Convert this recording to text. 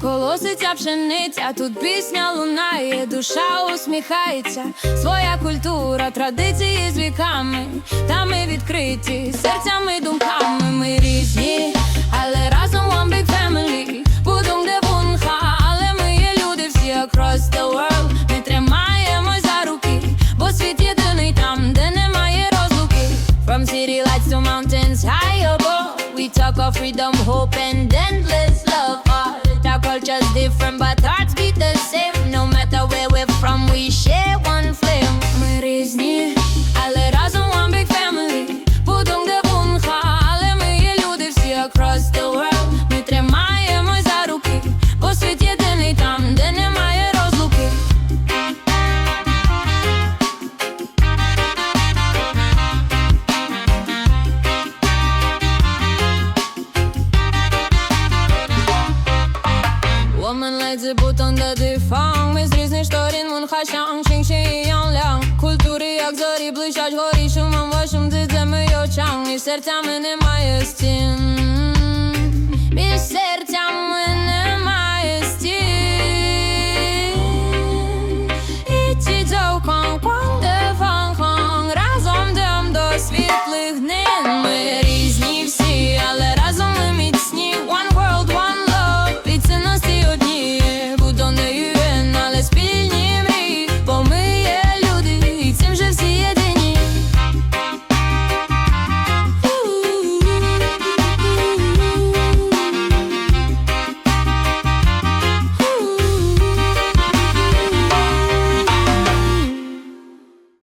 коситься пшениця, тут пісня лунає, душа усміхається, своя культура, традиції з віками, та ми відкриті серцями, думками, ми різні, але разом one big family. Будем де бунха, але ми є люди всі across the world. Ми тримаємось за руки, бо світ єдиний там, де немає розлуки. From city lights to mountains high above We talk of freedom, hope and endless 们来自不同的地方，Mes rizne shtorin mund kha shang qing shi yan liang Kulturi jak zori blyshaq hori shumë më vëshëm të zemë jo qang Një serca me në majës tinë